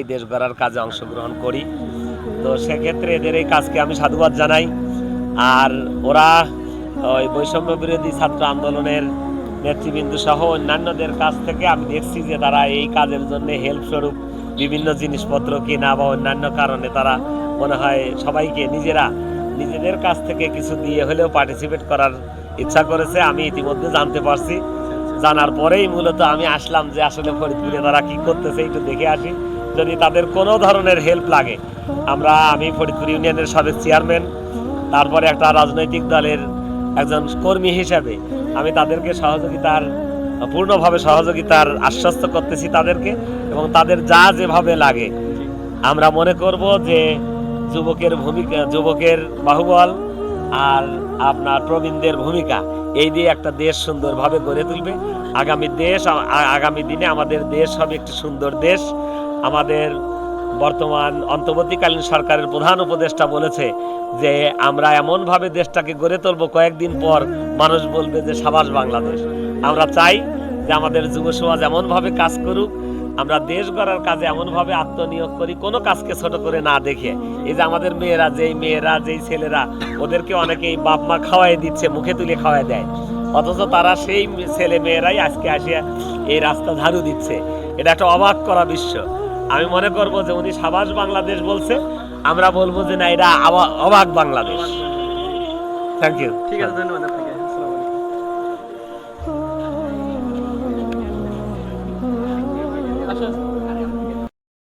এই দেশ গড়ার কাজে অংশগ্রহণ করি। তো সেক্ষেত্রে এদের এই কাজকে আমি সাধুবাদ জানাই। আর ওরা ওই বৈষম্য বিরোধী ছাত্র আন্দোলনের নেতৃবৃন্দ সহ অন্যান্যদের কাছ থেকে আমি দেখছি যে তারা এই কাজের জন্য হেল্প স্বরূপ বিভিন্ন জিনিসপত্র কেনা বা অন্যান্য কারণে তারা মনে হয় সবাইকে নিজেরা নিজেদের কাছ থেকে কিছু দিয়ে হলেও পার্টিসিপেট করার ইচ্ছা করেছে। আমি ইতিমধ্যে জানতে পারছি। জানার পরেই মূলত আমি আসলাম যে আসলে ফরিদপুরে তারা কি করতেছে, একটু দেখে আসি। যদি তাদের কোনো ধরনের হেল্প লাগে। আমরা, আমি ফরিদপুর ইউনিয়নের সাবেক চেয়ারম্যান তারপরে একটা রাজনৈতিক দলের একজন কর্মী হিসাবে আমি তাদেরকে সহযোগিতার, পূর্ণভাবে সহযোগিতার আশ্বস্ত করতেছি তাদেরকে এবং তাদের যা যেভাবে লাগে। আমরা মনে করব যে যুবকের ভূমিকা, যুবকের বাহুবল আর আপনার প্রবীণদের ভূমিকা, এই দিয়ে একটা দেশ সুন্দরভাবে গড়ে তুলবে। আগামী দেশ আগামী দিনে আমাদের দেশ হবে একটি সুন্দর দেশ। আমাদের বর্তমান অন্তর্বর্তীকালীন সরকারের প্রধান উপদেষ্টা বলেছে যে, আমরা এমনভাবে দেশটাকে গড়ে তুলব কয়েকদিন পর মানুষ বলবে যে, সাবাস বাংলাদেশ। আমরা চাই যে, আমাদের যুব সমাজ এমনভাবে কাজ করুক, আমরা দেশ গড়ার কাজে এমনভাবে আত্মনিয়োগ করি, কোনো কাজকে ছোট করে না দেখে। এই যে, আমাদের মেয়েরা, যেই মেয়েরা, যেই ছেলেরা, ওদেরকে অনেকেই বাপ মা খাওয়াই দিচ্ছে, মুখে তুলে খাওয়াই দেয়। অথচ তারা সেই ছেলে মেয়েরাই আজকে আসে এই রাস্তা ঝাড়ু দিচ্ছে। এটা একটা অবাক করা বিশ্ব। আমি মনে করব যে উনি সাবাস বাংলাদেশ বলছে, আমরা বলব যে না, এটা অবাক বাংলাদেশ। থ্যাংক ইউ ঠিক আছে, ধন্যবাদ আপনাকে। আসসালামু আলাইকুম।